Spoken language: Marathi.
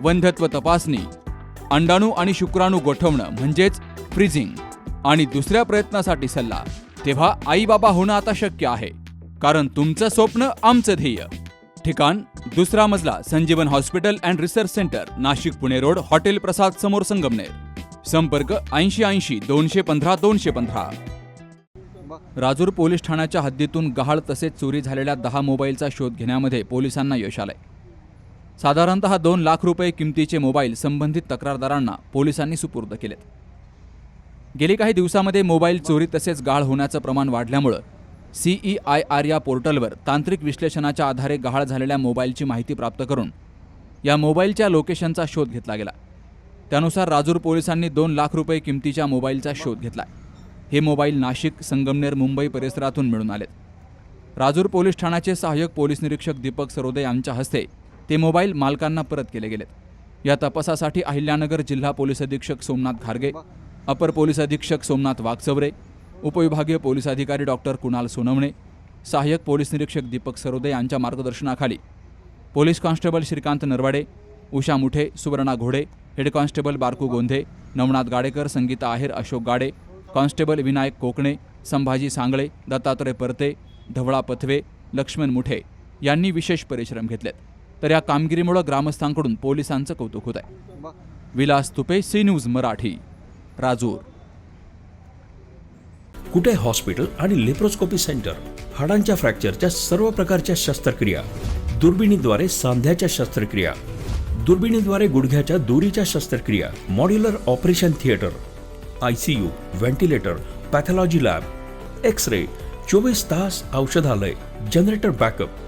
वंध्यत्व तपासणी अंडाणू आणि शुक्राणू गोठवणं म्हणजेच फ्रीजिंग आणि दुसऱ्या प्रयत्नासाठी सल्ला तेव्हा आई बाबा होणं आता शक्य आहे कारण तुमचं स्वप्न आमचं ध्येय. ठिकाण दुसरा मजला Sanjeevan hospital and research centre Nashik Pune road hotel Prasad समोर संगमनेर. संपर्क ऐंशी ऐंशी दोनशे पंधरा दोनशे पंधरा. राजूर पोलीस ठाण्याच्या हद्दीतून गहाळ तसेच चोरी झालेल्या दहा मोबाईलचा शोध घेण्यामध्ये पोलिसांना यश आलंय. साधारणतः दोन लाख रुपये किमतीचे मोबाईल संबंधित तक्रारदारांना पोलिसांनी सुपूर्द केलेत. गेली काही दिवसामध्ये मोबाईल चोरी तसेच गाळ होण्याचं प्रमाण वाढल्यामुळं सीई आय आर या पोर्टलवर तांत्रिक विश्लेषणाच्या आधारे गहाळ झालेल्या मोबाईलची माहिती प्राप्त करून या मोबाईलच्या लोकेशनचा शोध घेतला गेला. त्यानुसार राजूर पोलिसांनी दोन लाख रुपये किमतीच्या मोबाईलचा शोध घेतला. हे मोबाईल नाशिक संगमनेर मुंबई परिसरातून मिळून आलेत. राजूर पोलीस ठाण्याचे सहाय्यक पोलीस निरीक्षक दीपक सरोदे यांच्या हस्ते ते मोबाईल मालकांना परत केले गेलेत. या तपासासाठी अहिल्यानगर जिल्हा पोलीस अधीक्षक सोमनाथ घारगे अपर पोलीस अधीक्षक सोमनाथ वाघचवरे उपविभागीय पोलीस अधिकारी डॉक्टर कुणाल सोनवणे सहाय्यक पोलीस निरीक्षक दीपक सरोदे यांच्या मार्गदर्शनाखाली police constable Shrikant Narwade Usha Muthe Suvarna Ghode head constable Barku Gondhe Navnath Gadekar Sangeeta Aher Ashok Gade constable Vinayak Kokane Sambhaji Sangle Dattatray Parte Dhavala Pathave Laxman Muthe यांनी विशेष परिश्रम घेतलेत. तर या कामगिरीमुळे ग्रामस्थांकडून पोलिसांचं कौतुक होत आहे Vilas Tupe C news Marathi Rajur. Kute hospital आणि लेप्रोस्कोपी सेंटर? हाडांच्या फ्रॅक्चरच्या सर्व प्रकारच्या शस्त्रक्रिया. दुर्बिणीद्वारे सांध्याच्या शस्त्रक्रिया. दुर्बिणीद्वारे गुडघ्याच्या दोरीच्या शस्त्रक्रिया. Modular operation theatre. I C U ventilator pathology lab. X ray चोवीस तास औषधालय. Generator backup.